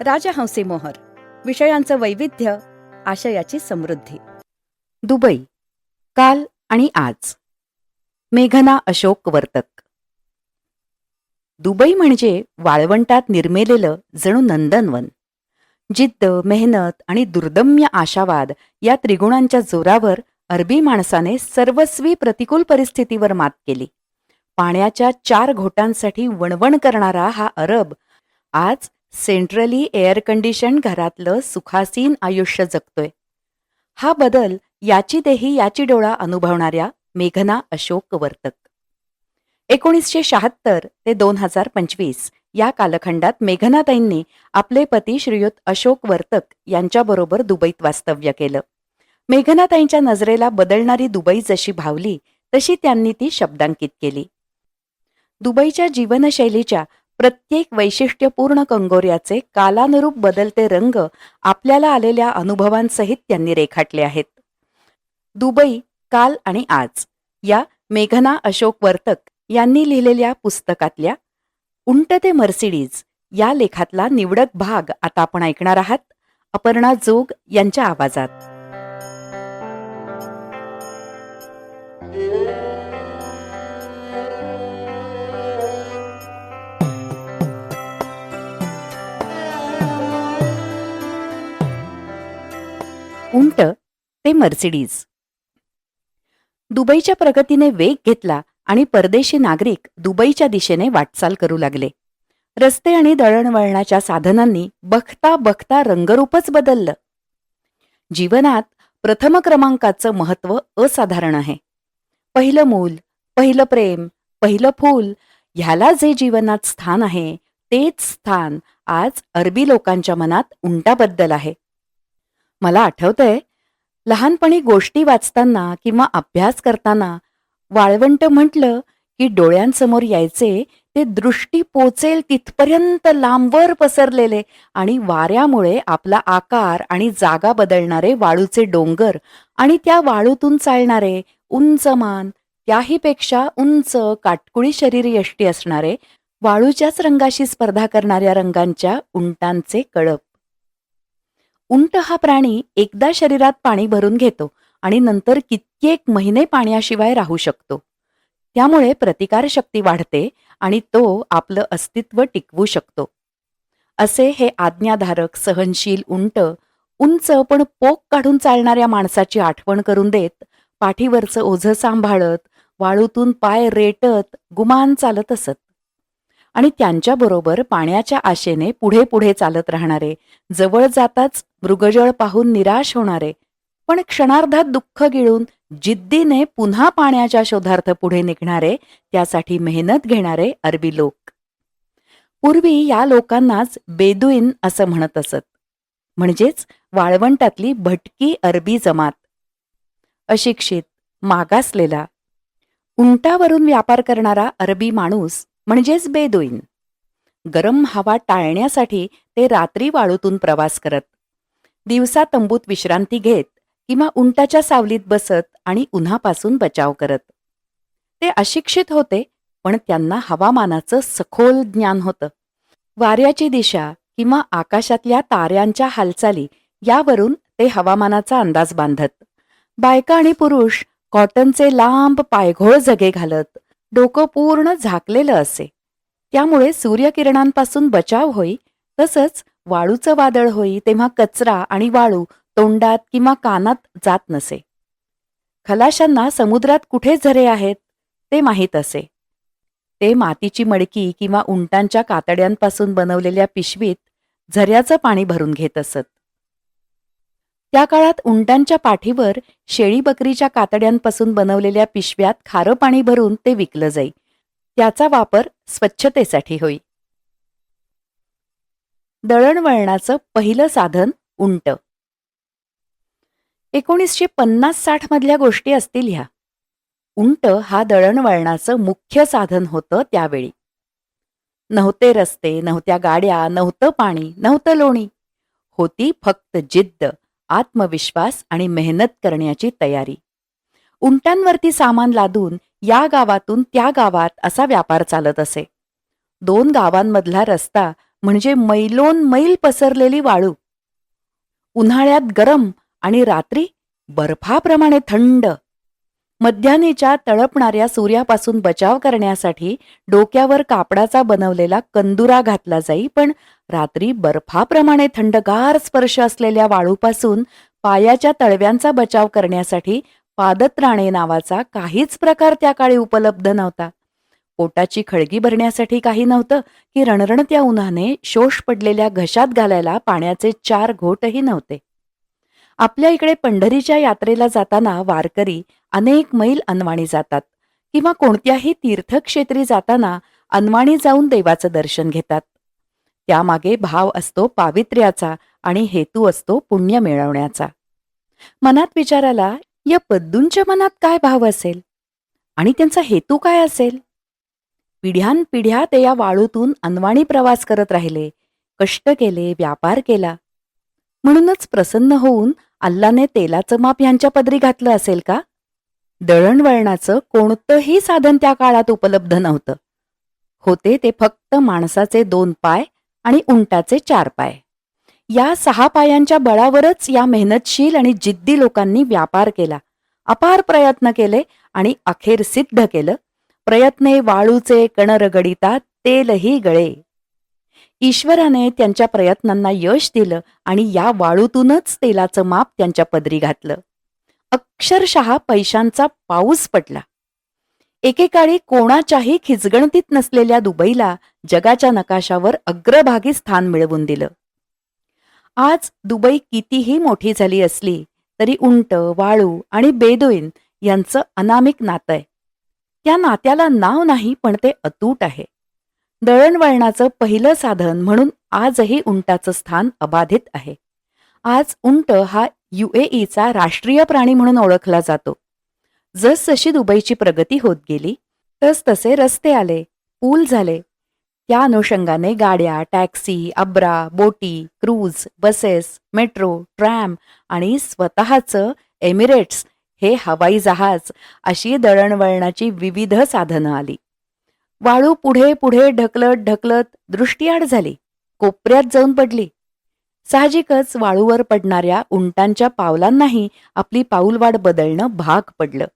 राजहंसी मोहर विषयांचं वैविध्य आशयाची समृद्धी. दुबई काल आणि आज. मेघना अशोक वर्तक. दुबई म्हणजे वाळवंटात निर्मेलेलं जणू नंदनवन. जिद्द मेहनत आणि दुर्दम्य आशावाद या त्रिगुणांच्या जोरावर अरबी माणसाने सर्वस्वी प्रतिकूल परिस्थितीवर मात केली. पाण्याच्या चार घोटांसाठी वणवण करणारा हा अरब आज सेंट्रली एअर कंडिशन घरातलं सुखासीन आयुष्य जगतोय. हा बदल याची देही याची डोळा अनुभवणाऱ्या मेघना अशोक वर्तक. एकोणीसशे शहात्तर ते दोन हजार पंचवीस या कालखंडात मेघनाताईंनी आपले पती श्रीयुत अशोक वर्तक यांच्याबरोबर दुबईत वास्तव्य केलं. मेघनाताईंच्या नजरेला बदलणारी दुबई जशी भावली तशी त्यांनी ती शब्दांकित केली. दुबईच्या जीवनशैलीच्या प्रत्येक वैशिष्ट्यपूर्ण कंगोऱ्याचे कालानुरूप बदलते रंग आपल्याला आलेल्या अनुभवांसहित त्यांनी रेखाटले आहेत. दुबई काल आणि आज या मेघना अशोक वर्तक यांनी लिहिलेल्या पुस्तकातल्या उंट ते मर्सिडीज या लेखातला निवडक भाग आता आपण ऐकणार आहात. अपर्णा जोग यांच्या आवाजात. उंट ते मर्सिडीज. दुबईच्या प्रगतीने वेग घेतला आणि परदेशी नागरिक दुबईच्या दिशेने वाटचाल करू लागले. रस्ते आणि दळणवळणाच्या साधनांनी बघता बघता रंगरूपच बदललं. जीवनात प्रथम क्रमांकाचं महत्त्व असाधारण आहे. पहिलं मूल पहिलं प्रेम पहिलं फूल ह्याला जे जीवनात स्थान आहे तेच स्थान आज अरबी लोकांच्या मनात उंटाबद्दल आहे. मला आठवतंय लहानपणी गोष्टी वाचताना किंवा अभ्यास करताना वाळवंट म्हटलं की डोळ्यांसमोर यायचे ते दृष्टी पोचेल तिथपर्यंत लांबवर पसरलेले आणि वाऱ्यामुळे आपला आकार आणि जागा बदलणारे वाळूचे डोंगर आणि त्या वाळूतून चालणारे उंच मान त्याहीपेक्षा उंच काटकुळी शरीर यष्टी असणारे वाळूच्याच रंगाशी स्पर्धा करणाऱ्या रंगांच्या उंटांचे कळप. उंट हा प्राणी एकदा शरीरात पाणी भरून घेतो आणि नंतर कित्येक महिने पाण्याशिवाय राहू शकतो. त्यामुळे प्रतिकारशक्ती वाढते आणि तो आपलं अस्तित्व टिकवू शकतो. असे हे आज्ञाधारक सहनशील उंट उंच पण पोक काढून चालणाऱ्या माणसाची आठवण करून देत पाठीवरचं ओझं सांभाळत वाळूतून पाय रेटत गुमान चालत असत. आणि त्यांच्याबरोबर पाण्याच्या आशेने पुढे पुढे चालत राहणारे जवळ जाताच मृगजळ पाहून निराश होणारे पण क्षणार्धात दुःख गिळून जिद्दीने पुन्हा पाण्याच्या शोधार्थ पुढे निघणारे त्यासाठी मेहनत घेणारे अरबी लोक. पूर्वी या लोकांनाच बेदुईन असं म्हणत असत. म्हणजेच वाळवंटातली भटकी अरबी जमात. अशिक्षित मागासलेला. उंटावरून व्यापार करणारा अरबी माणूस म्हणजेच बेदुईन. गरम हवा टाळण्यासाठी ते रात्री वाळूतून प्रवास करत. दिवसा तंबूत विश्रांती घेत किंवा उंटाच्या सावलीत बसत आणि उन्हापासून बचाव करत. ते अशिक्षित होते पण त्यांना हवामानाचं सखोल ज्ञान होतं. वाऱ्याची दिशा किंवा आकाशातल्या ताऱ्यांच्या हालचाली यावरून ते हवामानाचा अंदाज बांधत. बायका आणि पुरुष कॉटनचे लांब पायघोळ जगे घालत. डोकं पूर्ण झाकलेलं असे. त्यामुळे सूर्यकिरणांपासून बचाव होई तसंच वाळूचं वादळ होई तेव्हा कचरा आणि वाळू तोंडात किंवा कानात जात नसे. खलाशांना समुद्रात कुठे झरे आहेत ते माहीत असे. ते मातीची मडकी किंवा उंटांच्या कातड्यांपासून बनवलेल्या पिशवीत झऱ्याचं पाणी भरून घेत असत. त्या काळात उंटांच्या पाठीवर शेळी बकरीच्या कातड्यांपासून बनवलेल्या पिशव्यात खारं पाणी भरून ते विकलं जाई. त्याचा वापर स्वच्छतेसाठी होई. दळणवळणाचं पहिलं साधन उंट. एकोणीसशे पन्नास साठ मधल्या गोष्टी असतील ह्या. उंट हा दळणवळणाचं मुख्य साधन होतं त्यावेळी. नव्हते रस्ते नव्हत्या गाड्या नव्हतं पाणी नव्हतं लोणी. होती फक्त जिद्द. आत्मविश्वास आणि मेहनत करण्याची तयारी. उंटांवरती सामान लादून या गावातून त्या गावात असा व्यापार चालत असे. दोन गावांमधला रस्ता म्हणजे मैलोन मैल पसरलेली वाळू. उन्हाळ्यात गरम आणि रात्री बर्फाप्रमाणे थंड. मध्यानेच्या तळपणाऱ्या सूर्यापासून बचाव करण्यासाठी डोक्यावर कापडाचा बनवलेला कंदुरा घातला जाई पण रात्री बर्फाप्रमाणे थंडगार स्पर्श असलेल्या वाळूपासून पायाच्या तळव्यांचा बचाव करण्यासाठी पादत्राणे नावाचा काहीच प्रकार त्या काळी उपलब्ध नव्हता. पोटाची खळगी भरण्यासाठी काही नव्हतं की रणरणत्या उन्हाने शोष पडलेल्या घशात घालायला पाण्याचे चार घोटही नव्हते. आपल्या इकडे पंढरीच्या यात्रेला जाताना वारकरी अनेक मैल अनवाणी जातात किंवा कोणत्याही तीर्थक्षेत्री जाताना अनवाणी जाऊन देवाचं दर्शन घेतात. त्यामागे भाव असतो पावित्र्याचा आणि हेतू असतो पुण्य मिळवण्याचा. मनात विचाराला या पद्दूंच्या मनात काय भाव असेल? आणि त्यांचा हेतू काय असेल? पिढ्यानपिढ्या ते या वाळूतून अनवाणी प्रवास करत राहिले कष्ट केले व्यापार केला. म्हणूनच प्रसन्न होऊन अल्लाने तेलाचं माप यांच्या पदरी घातलं असेल का? दळणवळणाचं कोणतंही साधन त्या काळात उपलब्ध नव्हतं. होते ते फक्त माणसाचे दोन पाय आणि उंटाचे चार पाय. या सहा पायांच्या बळावरच या मेहनतशील आणि जिद्दी लोकांनी व्यापार केला अपार प्रयत्न केले आणि अखेर सिद्ध केलं. प्रयत्ने वाळूचे कणरगडिता तेलही गळे. ईश्वराने त्यांच्या प्रयत्नांना यश दिलं आणि या वाळूतूनच तेलाचं माप त्यांच्या पदरी घातलं. अक्षरशः पैशांचा पाऊस पडला. एकेकाळी कोणाच्याही खिचगणतीत नसलेल्या दुबईला जगाच्या नकाशावर अग्रभागी स्थान मिळवून दिलं. आज दुबई कितीही मोठी झाली असली तरी उंट वाळू आणि बेदोईन यांचं अनामिक नातं आहे. त्या नात्याला नाव नाही पण ते अतूट आहे. दळणवळणाचं पहिलं साधन म्हणून आजही उंटाचं स्थान अबाधित आहे. आज उंट हा युएईचा राष्ट्रीय प्राणी म्हणून ओळखला जातो. जसजशी दुबईची प्रगती होत गेली तस तसे रस्ते आले पूल झाले. त्या अनुषंगाने गाड्या टॅक्सी अब्रा बोटी क्रूज बसेस मेट्रो ट्रॅम आणि स्वतःचं एमिरेट्स हे हवाई जहाज अशी दळणवळणाची विविध साधनं आली. वाळू पुढे पुढे ढकलत ढकलत दृष्टीआड झाली. कोपऱ्यात जाऊन पडली. साहजिकच वाळूवर पडणाऱ्या उंटांच्या पावलांनाही आपली पाऊलवाड बदलणं भाग पडलं.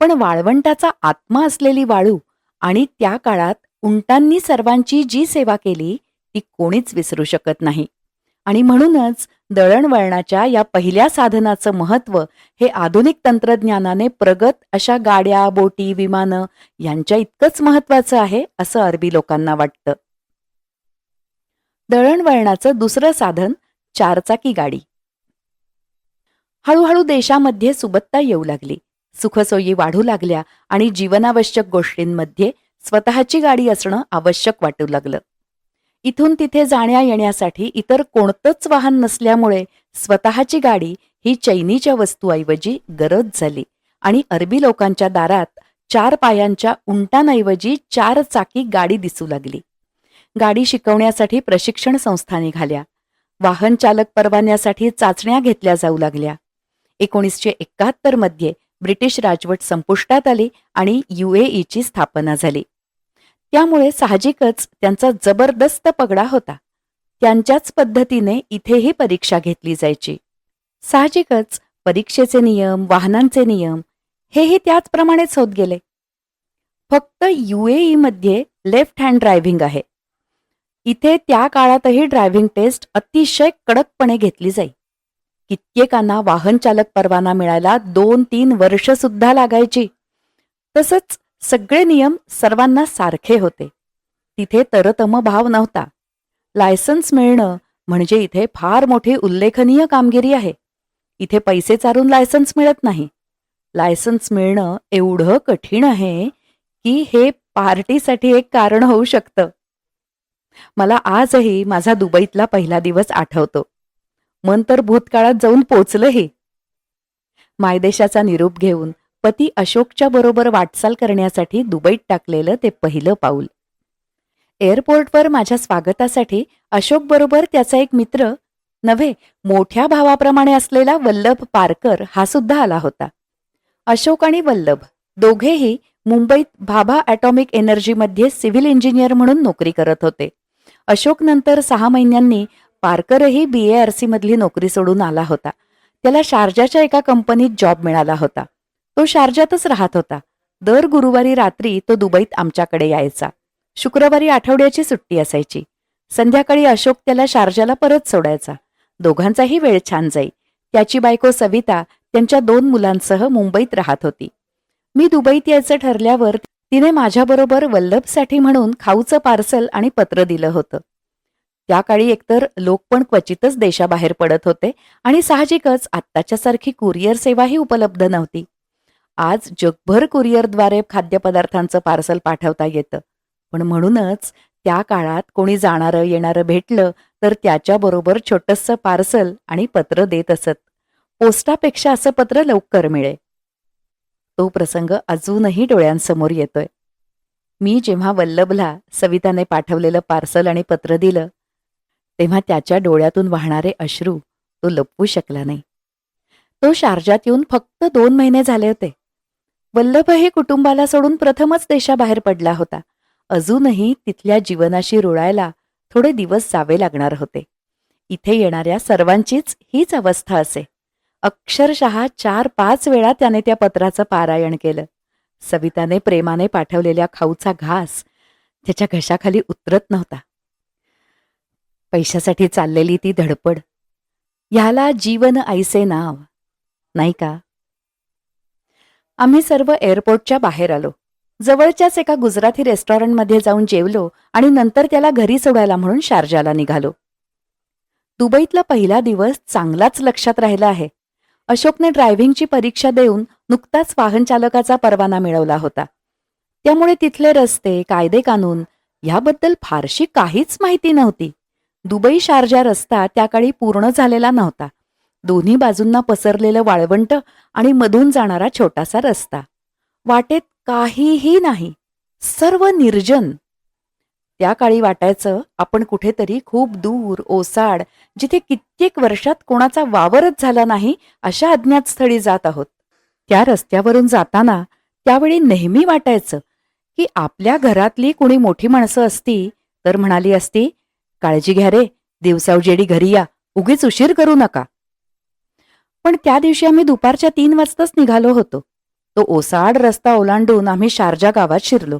पण वाळवंटाचा आत्मा असलेली वाळू आणि त्या काळात उंटांनी सर्वांची जी सेवा केली ती कोणीच विसरू शकत नाही. आणि म्हणूनच दळणवळणाच्या या पहिल्या साधनाचं महत्त्व हे आधुनिक तंत्रज्ञानाने प्रगत अशा गाड्या बोटी विमानं यांच्या इतकंच महत्वाचं आहे असं अरबी लोकांना वाटतं. दळणवळणाचं दुसरं साधन चारचाकी गाडी. हळूहळू देशामध्ये सुबत्ता येऊ लागली. सुखसोयी वाढू लागल्या आणि जीवनावश्यक गोष्टींमध्ये स्वतःची गाडी असणं आवश्यक वाटू लागलं. इथून तिथे जाण्या येण्यासाठी इतर कोणतंच वाहन नसल्यामुळे स्वतःची गाडी ही चैनीच्या वस्तूऐवजी गरज झाली आणि अरबी लोकांच्या दारात चार पायांच्या उंटांऐवजी चार चाकी गाडी दिसू लागली. गाडी शिकवण्यासाठी प्रशिक्षण संस्था निघाल्या. वाहन चालक परवान्यासाठी चाचण्या घेतल्या जाऊ लागल्या. एकोणीसशे एकाहत्तरमध्ये ब्रिटिश राजवट संपुष्टात आली आणि युएईची स्थापना झाली. त्यामुळे साहजिकच त्यांचा जबरदस्त पगडा होता. त्यांच्याच पद्धतीने इथेही परीक्षा घेतली जायची. साहजिकच परीक्षेचे नियम वाहनांचे नियम हेही त्याचप्रमाणेच होत गेले. फक्त युएईमध्ये लेफ्ट हँड ड्रायव्हिंग आहे. इथे त्या काळातही ड्रायव्हिंग टेस्ट अतिशय कडकपणे घेतली जाई. कित्येकांना वाहन चालक परवाना मिळायला दोन तीन वर्ष सुद्धा लागायची. तसंच सगळे नियम सर्वांना सारखे होते. तिथे तरतम भाव नव्हता. लायसन्स मिळणं म्हणजे इथे फार मोठी उल्लेखनीय कामगिरी आहे. इथे पैसे चारून लायसन्स मिळत नाही. लायसन्स मिळणं एवढं कठीण आहे की हे पार्टीसाठी एक कारण होऊ शकतं. मला आजही माझा दुबईतला पहिला दिवस आठवतो. मन तर भूतकाळात जाऊन पोचलंही मायदेशाचा निरोप घेऊन पती अशोकच्या बरोबर वाटचाल करण्यासाठी दुबईत टाकलेलं ते पहिलं पाऊल. एअरपोर्टवर माझ्या स्वागतासाठी अशोक बरोबर त्याचा एक मित्र नव्हे मोठ्या भावाप्रमाणे असलेला वल्लभ पारकर हा सुद्धा आला होता. अशोक आणि वल्लभ दोघेही मुंबईत भाभा ॲटॉमिक एनर्जीमध्ये सिव्हिल इंजिनियर म्हणून नोकरी करत होते. अशोक नंतर सहा महिन्यांनी पारकरही बी ए आर सीमधली नोकरी सोडून आला होता. त्याला शारजाच्या एका कंपनीत जॉब मिळाला होता. तो शारजातच राहत होता. दर गुरुवारी रात्री तो दुबईत आमच्याकडे यायचा. शुक्रवारी आठवड्याची सुट्टी असायची. संध्याकाळी अशोक त्याला शारजाला परत सोडायचा. दोघांचाही वेळ छान जाई. त्याची बायको सविता त्यांच्या दोन मुलांसह मुंबईत राहत होती. मी दुबईत यायचं ठरल्यावर तिने माझ्याबरोबर वल्लभसाठी म्हणून खाऊचं पार्सल आणि पत्र दिलं होतं. त्या काळी एकतर लोक पण क्वचितच देशाबाहेर पडत होते आणि साहजिकच आत्ताच्यासारखी कुरिअर सेवाही उपलब्ध नव्हती. आज जगभर कुरिअरद्वारे खाद्यपदार्थांचं पार्सल पाठवता येतं. पण म्हणूनच त्या काळात कोणी जाणारं येणारं भेटलं तर त्याच्याबरोबर छोटंसं पार्सल आणि पत्र देत असत. पोस्टापेक्षा असं पत्र लवकर मिळे. तो प्रसंग अजूनही डोळ्यांसमोर येतोय. मी जेव्हा वल्लभला सविताने पाठवलेलं पार्सल आणि पत्र दिलं तेव्हा त्याच्या डोळ्यातून वाहणारे अश्रू तो लपवू शकला नाही. तो शारजात येऊन फक्त दोन महिने झाले होते. वल्लभ हे कुटुंबाला सोडून प्रथमच देशाबाहेर पडला होता. अजूनही तिथल्या जीवनाशी रुळायला थोडे दिवस जावे लागणार होते. इथे येणाऱ्या सर्वांचीच हीच अवस्था असे. अक्षरशः चार पाच वेळा त्याने त्या पत्राचं पारायण केलं. सविताने प्रेमाने पाठवलेल्या खाऊचा घास त्याच्या घशाखाली उतरत नव्हता. पैशासाठी चाललेली ती धडपड. ह्याला जीवन आईसे नाव नाही का? आम्ही सर्व एअरपोर्टच्या बाहेर आलो. जवळच्याच एका गुजराती रेस्टॉरंटमध्ये जाऊन जेवलो आणि नंतर त्याला घरी सोडायला म्हणून शारजाला निघालो. दुबईतला पहिला दिवस चांगलाच लक्षात राहिला आहे. अशोकने ड्रायव्हिंगची परीक्षा देऊन नुकताच वाहन चालकाचा परवाना मिळवला होता. त्यामुळे तिथले रस्ते कायदे कानून याबद्दल फारशी काहीच माहिती नव्हती. दुबई शारजा रस्ता त्या काळी पूर्ण झालेला नव्हता. दोन्ही बाजूंना पसरलेलं वाळवंट आणि मधून जाणारा छोटासा रस्ता. वाटेत काहीही नाही. सर्व निर्जन. त्या काळी वाटायचं आपण कुठेतरी खूप दूर ओसाड जिथे कित्येक वर्षात कोणाचा वावरच झाला नाही अशा अज्ञात स्थळी जात आहोत. त्या रस्त्यावरून जाताना त्यावेळी नेहमी वाटायचं की आपल्या घरातली कुणी मोठी माणसं असती तर म्हणाली असती काळजी घ्या रे दिवसावजेडी घरी या उगीच उशीर करू नका. पण त्या दिवशी आम्ही दुपारच्या तीन वाजताच निघालो होतो. तो ओसाड रस्ता ओलांडून आम्ही शारजा गावात शिरलो.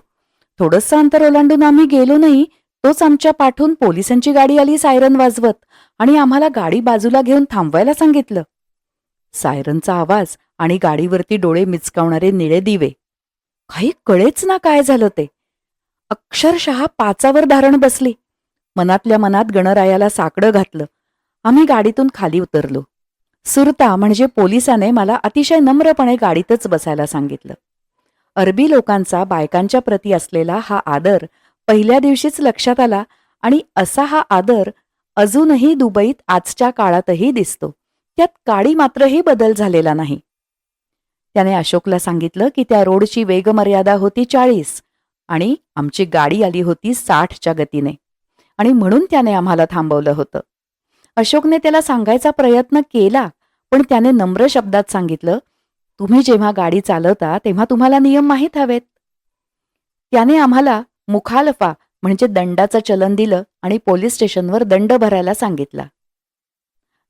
थोडंसं अंतर ओलांडून आम्ही गेलो नाही तोच आमच्या पाठून पोलिसांची गाडी आली सायरन वाजवत आणि आम्हाला गाडी बाजूला घेऊन थांबवायला सांगितलं. सायरनचा आवाज आणि गाडीवरती डोळे मिचकावणारे निळे दिवे. काही कळेच ना काय झालं ते. अक्षरशः पाचावर धारण बसली. मनातल्या मनात गणरायाला साकडं घातलं. आम्ही गाडीतून खाली उतरलो. सुरता म्हणजे पोलिसाने मला अतिशय नम्रपणे गाडीतच बसायला सांगितलं. अरबी लोकांचा बायकांच्या प्रती असलेला हा आदर पहिल्या दिवशीच लक्षात आला आणि असा हा आदर अजूनही दुबईत आजच्या काळातही दिसतो. त्यात काळी मात्रही बदल झालेला नाही. त्याने अशोकला सांगितलं की त्या रोडची वेगमर्यादा होती चाळीस आणि आमची गाडी आली होती साठच्या गतीने. आणि म्हणून त्याने आम्हाला थांबवलं होतं. अशोकने त्याला सांगायचा प्रयत्न केला पण त्याने नम्र शब्दात सांगितलं तुम्ही जेव्हा गाडी चालवता तेव्हा तुम्हाला नियम माहीत हवेत. त्याने आम्हाला मुखालफा म्हणजे दंडाचं चलन दिलं आणि पोलीस स्टेशनवर दंड भरायला सांगितला.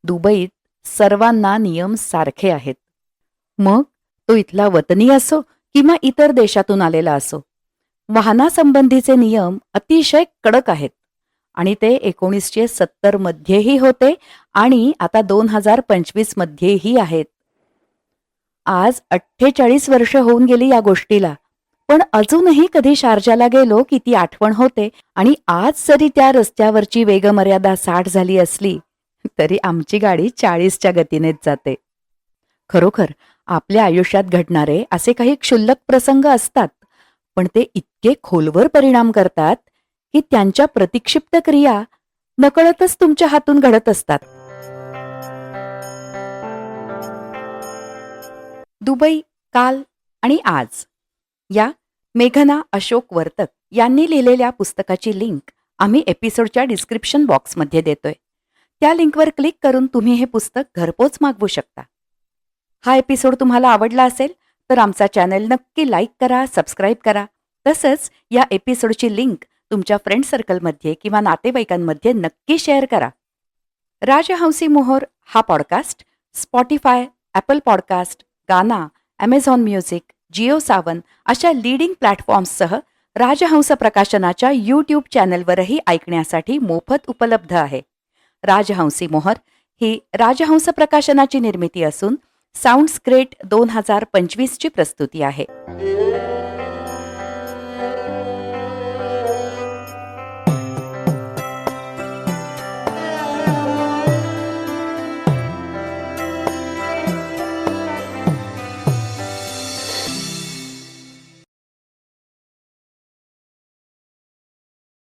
दुबईत सर्वांना नियम सारखे आहेत. मग तो इथला वतनी असो किंवा इतर देशातून आलेला असो वाहनासंबंधीचे नियम अतिशय कडक आहेत आणि ते एकोणीसशे सत्तर मध्येही होते आणि आता दोन हजार पंचवीस मध्येही आहेत. आज अठ्ठेचाळीस वर्ष होऊन गेली या गोष्टीला. पण अजूनही कधी शारजाला गेलो की ती आठवण होते आणि आज जरी त्या रस्त्यावरची वेगमर्यादा साठ झाली असली तरी आमची गाडी चाळीसच्या गतीनेच जाते. खरोखर आपल्या आयुष्यात घडणारे असे काही क्षुल्लक प्रसंग असतात पण ते इतके खोलवर परिणाम करतात की त्यांच्या प्रतिक्षिप्त क्रिया नकळतच तुमच्या हातून घडत असतात. दुबई काल आणि आज. या मेघना अशोक वर्तक यांनी लिहिलेल्या पुस्तकाची लिंक आम्ही एपिसोडच्या डिस्क्रिप्शन बॉक्समध्ये देतोय. त्या लिंकवर क्लिक करून तुम्ही हे पुस्तक घरपोच मागवू शकता. हा एपिसोड तुम्हाला आवडला असेल तर आमचा चॅनल नक्की लाईक करा सबस्क्राईब करा. तसंच या एपिसोडची लिंक तुमच्या फ्रेंड सर्कलमध्ये किंवा नातेवाईकांमध्ये नक्की शेअर करा. राजहंसी मोहर हा podcast Spotify Apple podcast Gaana Amazon music Jio Saavn अशा लीडिंग प्लॅटफॉर्म्ससह राजहंस प्रकाशनाच्या यूट्यूब चॅनलवरही ऐकण्यासाठी मोफत उपलब्ध आहे. राजहंसी मोहर ही राजहंस प्रकाशनाची निर्मिती असून साऊंड स्क्रेट दोन हजार पंचवीसची प्रस्तुती आहे.